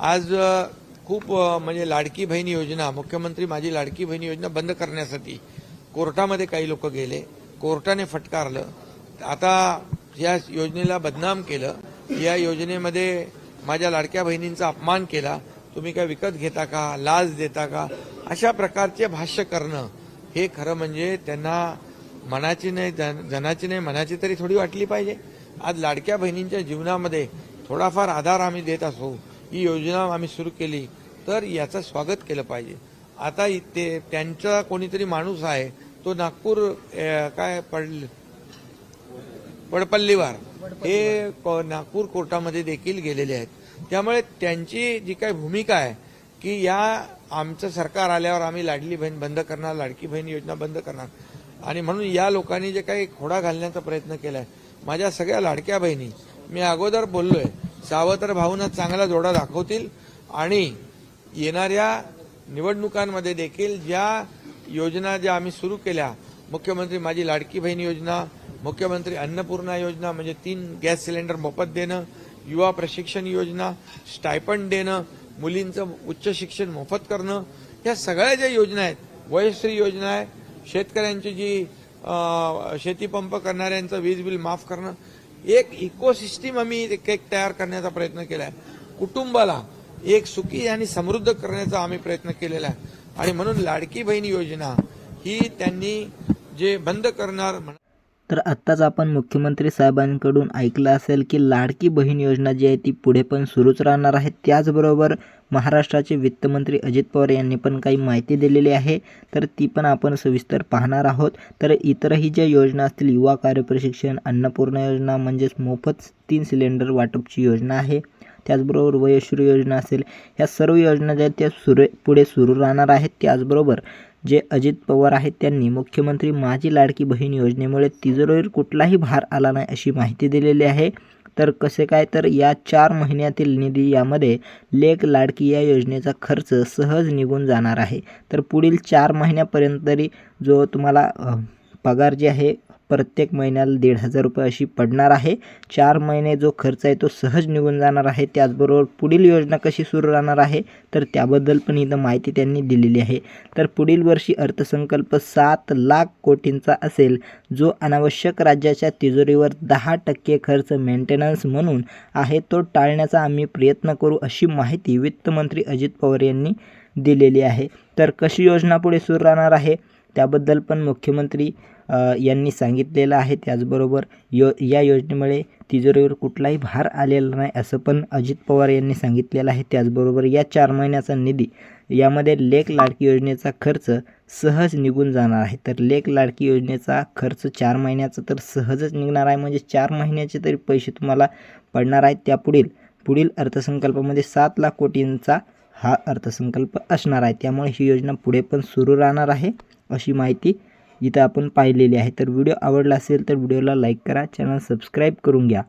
आज खूप म्हणजे लाडकी बहीण योजना मुख्यमंत्री माझी लाडकी बहीण योजना बंद करण्यासाठी कोर्टामध्ये काही लोक गेले. कोर्टाने फटकारलं. आता या योजनेला बदनाम केलं. या योजनेमध्ये माझ्या लाडक्या बहिणींचा अपमान केला. तुम्ही काय विकत घेता का? लाज देता का? अशा प्रकारचे भाष्य करणं हे खरं म्हणजे त्यांना मनाची नाही जनाची नाही मनाची तरी थोडी वाटली पाहिजे. आज लाडक्या बहिणींच्या जीवनामध्ये थोडाफार आधार आम्ही देत असू ही योजना आम्ही सुरू केली तर याचं स्वागत केलं पाहिजे. आता इथे ते त्यांचा कोणीतरी माणूस आहे तो नागपूर काय पड पडपल्लीवार हे नागपूर कोर्टामध्ये देखील गेलेले आहेत. त्यामुळे त्यांची जी काही भूमिका आहे की या आमचं सरकार आल्यावर आम्ही लाडली बहीण बंद करणार लाडकी बहीण योजना बंद करणार. आणि म्हणून या लोकांनी जे काही खोडा घालण्याचा प्रयत्न केला आहे माझ्या सगळ्या लाडक्या बहिणी मी अगोदर बोललोय सावत्र भाऊनं चांगला जोडा दाखवतील. आणि येणाऱ्या निवडणुकांमध्ये देखील ज्या योजना ज्या आम्ही सुरू केल्या मुख्यमंत्री माझी लाडकी बहीण योजना मुख्यमंत्री अन्नपूर्णा योजना म्हणजे तीन गॅस सिलेंडर मोफत देणं युवा प्रशिक्षण योजना स्टायपंड देणं मुलींचं उच्च शिक्षण मोफत करणं या सगळ्या ज्या योजना आहेत वयश्री योजना आहे शेतकऱ्यांची जी शेतीपंप करणाऱ्यांचं वीज बिल माफ करणं एक इकोसिस्टीम आम्ही एक तयार करण्याचा प्रयत्न केला आहे. कुटुंबाला एक सुखी आणि समृद्ध करण्याचा आम्ही प्रयत्न केलेला आहे. आणि म्हणून लाडकी बहीण योजना ही त्यांनी जे बंद करणार तर आत्ताच आपण मुख्यमंत्री साहेबांकडून ऐकलं असेल की लाडकी बहीण योजना जी आहे ती पुढे पण सुरूच राहणार आहे. त्याचबरोबर महाराष्ट्राचे वित्तमंत्री अजित पवार यांनी पण काही माहिती दिलेली आहे. तर ती पण आपण सविस्तर पाहणार आहोत. तर इतरही ज्या योजना असतील युवा कार्यप्रशिक्षण अन्नपूर्णा योजना म्हणजेच मोफत तीन सिलेंडर वाटपची योजना आहे. त्याचबरोबर वयश्री योजना असेल ह्या सर्व योजना ज्या आहेत त्या सुरे पुढे सुरू राहणार आहेत. त्याचबरोबर जे अजित पवार आहेत त्यांनी मुख्यमंत्री माझी लाडकी बहीण योजनेमुळे तिजोरीवर कुठलाही भार आला नाही अशी माहिती दिलेली आहे. तर कसे काय? तर या चार महिन्यातील निधी यामध्ये लेक लाडकी या योजनेचा खर्च सहज निघून जाणार आहे. तर पुढील चार महिन्यापर्यंत तरी जो तुम्हाला पगार जे आहे प्रत्येक महिन्याला दीड हजार रुपये अशी पडणार आहे. चार महिने जो खर्च आहे तो सहज निघून जाणार आहे. त्याचबरोबर पुढील योजना कशी सुरू राहणार आहे तर त्याबद्दल पण इथं माहिती त्यांनी दिलेली आहे. तर पुढील वर्षी अर्थसंकल्प सात लाख कोटींचा असेल जो अनावश्यक राज्याच्या तिजोरीवर दहा टक्के खर्च मेंटेनन्स म्हणून आहे तो टाळण्याचा आम्ही प्रयत्न करू अशी माहिती वित्तमंत्री अजित पवार यांनी दिलेली आहे. तर कशी योजना पुढे सुरू राहणार आहे? त्याबद्दल पण मुख्यमंत्री यांनी सांगितलेलं आहे. त्याचबरोबर यो या योजनेमुळे तिजोरीवर कुठलाही भार आलेला नाही असं पण अजित पवार यांनी सांगितलेलं आहे. त्याचबरोबर या चार महिन्याचा निधी यामध्ये लेख लाडकी योजनेचा खर्च सहज निघून जाणार आहे. तर लेख लाडकी योजनेचा खर्च चार महिन्याचा तर सहजच निघणार आहे. म्हणजे चार महिन्याचे तरी पैसे तुम्हाला पडणार आहेत. त्यापुढील पुढील अर्थसंकल्पामध्ये सात लाख कोटींचा हा अर्थसंकल्प असणार आहे. त्यामुळे ही योजना पुढे पण सुरू राहणार आहे. अशी माहिती इथं आपण पाहिलेली आहे. तर व्हिडिओ आवडला असेल तर व्हिडिओला लाईक करा चॅनल सबस्क्राईब करून घ्या.